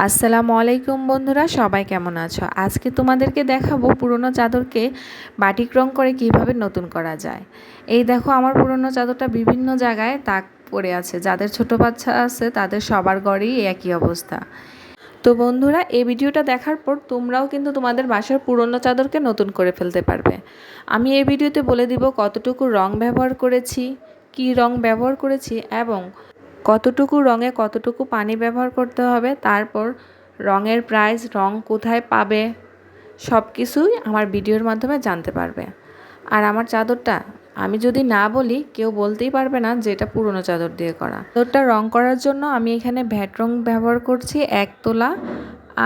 আসসালামু আলাইকুম বন্ধুরা, সবাই কেমন আছো? আজকে তোমাদেরকে দেখাবো পুরনো চাদরকে বাটিক রং করে কীভাবে নতুন করা যায়। এই দেখো, আমার পুরনো চাদরটা বিভিন্ন জায়গায় তাক পড়ে আছে। যাদের ছোট বাচ্চা আছে, তাদের সবার ঘরেই একই অবস্থা। তো বন্ধুরা, এই ভিডিওটা দেখার পর তোমরাও কিন্তু তোমাদের বাসার পুরনো চাদরকে নতুন করে ফেলতে পারবে। আমি এই ভিডিওতে বলে দিব কতটুকু রং ব্যবহার করেছি, কি রং ব্যবহার করেছি এবং কতটুকু রঙে কতটুকু পানি ব্যবহার করতে হবে, তারপর রঙের প্রাইস রং কোথায় পাবে সব কিছুই আমার ভিডিওর মাধ্যমে জানতে পারবে। আর আমার চাদরটা আমি যদি না বলি, কেউ বলতেই পারবে না যে এটা পুরনো চাদর দিয়ে করা। চাদরটা রং করার জন্য আমি এখানে ভ্যাট রং ব্যবহার করছি এক তোলা,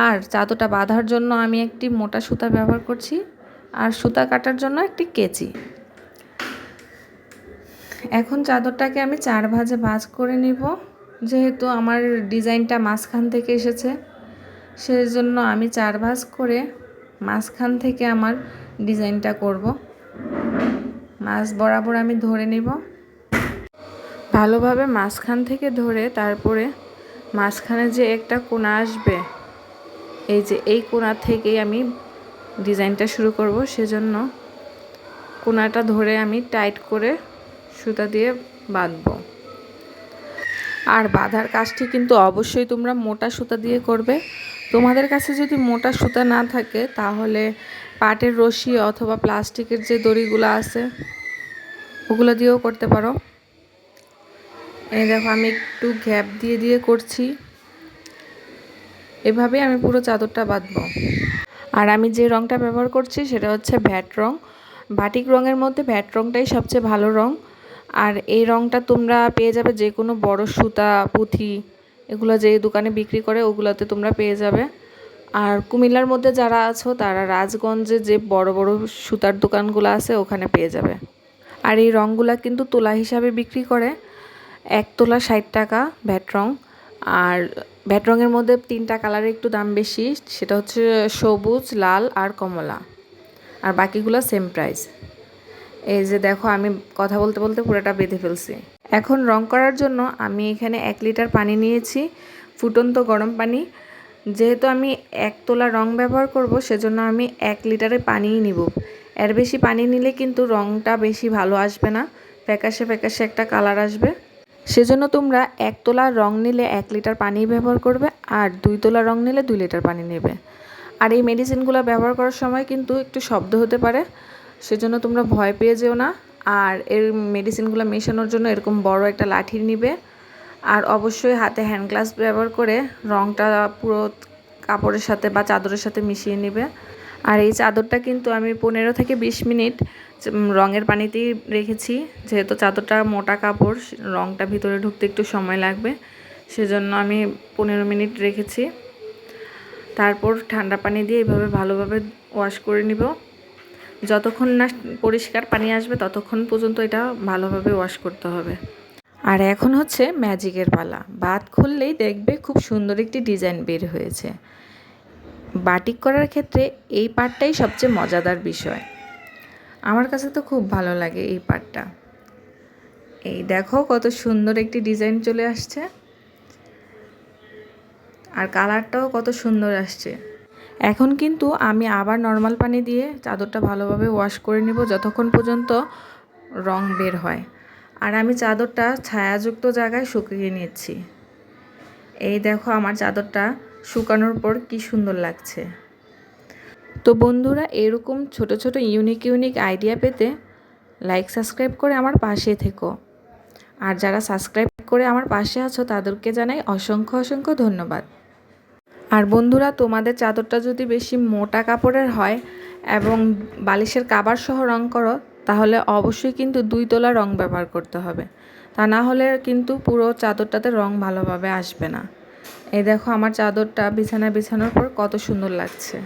আর চাদরটা বাঁধার জন্য আমি একটি মোটা সুতা ব্যবহার করছি, আর সুতা কাটার জন্য একটি কেচি। এখন চাদরটাকে আমি চার ভাজে ভাজ করে নিব। যেহেতু আমার ডিজাইনটা মাঝখান থেকে এসেছে সেই জন্য আমি চার ভাজ করে মাঝখান থেকে আমার ডিজাইনটা করব। মাছ বরাবর আমি ধরে নিব। ভালোভাবে মাঝখান থেকে ধরে তারপরে মাঝখানে যে একটা কোনা আসবে, এই যে এই কোনা থেকেই আমি ডিজাইনটা শুরু করব। সেজন্য কোনাটা ধরে আমি টাইট করে সুতা দিয়ে বাঁধবো। আর বাঁধার কাজটি কিন্তু অবশ্যই তোমরা মোটা সুতা দিয়ে করবে। তোমাদের কাছে যদি মোটা সুতা না থাকে, তাহলে পাটের রশি অথবা প্লাস্টিকের যে দড়িগুলো আছে, ওগুলো দিয়েও করতে পারো। এই দেখো, আমি একটু গ্যাপ দিয়ে দিয়ে করছি। এভাবে আমি পুরো চাদরটা বাঁধবো। আর আমি যে রঙটা ব্যবহার করছি, সেটা হচ্ছে ভ্যাট রং। বাটিক রঙের মধ্যে ভ্যাট রঙটাই সবচেয়ে ভালো রঙ আর এই রঙটা তোমরা পেয়ে যাবে যে কোনো বড় সুতা, পুঁথি, এগুলো যে দোকানে বিক্রি করে ওগুলোতে তোমরা পেয়ে যাবে। আর কুমিল্লার মধ্যে যারা আছো, তারা রাজগঞ্জে যে বড় বড় সুতার দোকানগুলো আছে, ওখানে পেয়ে যাবে। আর এই রঙগুলো কিন্তু তোলা হিসাবে বিক্রি করে এক তোলা ষাট টাকা ভ্যাট রং। আর ভ্যাট রঙের মধ্যে তিনটা কালারের একটু দাম বেশি, সেটা হচ্ছে সবুজ, লাল আর কমলা। আর বাকিগুলো সেম প্রাইস। এই যে দেখো, আমি কথা বলতে বলতে পুরোটা বেঁধে ফেলছি। এখন রং করার জন্য আমি এখানে এক লিটার পানি নিয়েছি, ফুটন্ত গরম পানি। যেহেতু আমি এক তোলা রং ব্যবহার করব, সেজন্য আমি এক লিটারে পানিই নিব। এর বেশি পানি নিলে কিন্তু রংটা বেশি ভালো আসবে না, ফ্যাকাশে ফ্যাকাশে একটা কালার আসবে। সেজন্য তোমরা এক তোলা রং নিলে এক লিটার পানি ব্যবহার করবে আর দুই তোলা রং নিলে দুই লিটার পানি নেবে। আর এই মেডিসিনগুলো ব্যবহার করার সময় কিন্তু একটু শব্দ হতে পারে। সেজন্য তোমরা ভয় পেয়ে যেও না। আর এর মেডিসিনগুলো মেশানোর জন্য এরকম বড় একটা লাঠি নিবে। আর অবশ্যই হাতে হ্যান্ড গ্লাস ব্যবহার করে রঙটা পুরো কাপড়ের সাথে বা চাদরের সাথে মিশিয়ে নেবে। আর এই চাদরটা কিন্তু আমি পনেরো থেকে বিশ মিনিট রঙের পানিতেই রেখেছি। যেহেতু চাদরটা মোটা কাপড় রঙটা ভিতরে ঢুকতে একটু সময় লাগবে। সেজন্য আমি পনেরো মিনিট রেখেছি। তারপর ঠান্ডা পানি দিয়ে এভাবে ভালোভাবে ওয়াশ করে নিব। যতক্ষণ না পরিষ্কার পানি আসবে, ততক্ষণ পর্যন্ত এটা ভালোভাবে ওয়াশ করতে হবে। আর এখন হচ্ছে ম্যাজিকের পালা। বাদ খুললেই দেখবে খুব সুন্দর একটি ডিজাইন বের হয়েছে। বাটিক করার ক্ষেত্রে এই পার্টটাই সবচেয়ে মজাদার বিষয়। আমার কাছে তো খুব ভালো লাগে এই পার্টটা এই দেখো কত সুন্দর একটি ডিজাইন চলে আসছে। আর কালারটাও কত সুন্দর আসছে। এখন কিন্তু আমি আবার নর্মাল পানি দিয়ে চাদরটা ভালোভাবে ওয়াশ করে নিব যতক্ষণ পর্যন্ত রং বের হয়। আর আমি চাদরটা ছায়াযুক্ত জায়গায় শুকিয়ে নিচ্ছি। এই দেখো আমার চাদরটা শুকানোর পর কি সুন্দর লাগছে। তো বন্ধুরা, এরকম ছোট ছোট ইউনিক ইউনিক আইডিয়া পেতে লাইক সাবস্ক্রাইব করে আমার পাশে থেকো। আর যারা সাবস্ক্রাইব করে আমার পাশে আছো, তাদেরকে জানাই অসংখ্য অসংখ্য ধন্যবাদ। আর বন্ধুরা, তোমাদের চাদরটা যদি বেশি মোটা কাপড়ের হয় এবং বালিশের কাবার সহ রং করো, তাহলে অবশ্যই কিন্তু দুই তোলা রং ব্যবহার করতে হবে। তা না হলে কিন্তু পুরো চাদরটাতে রং ভালোভাবে আসবে না। এই দেখো আমার চাদরটা বিছানায় বিছানোর পর কত সুন্দর লাগছে।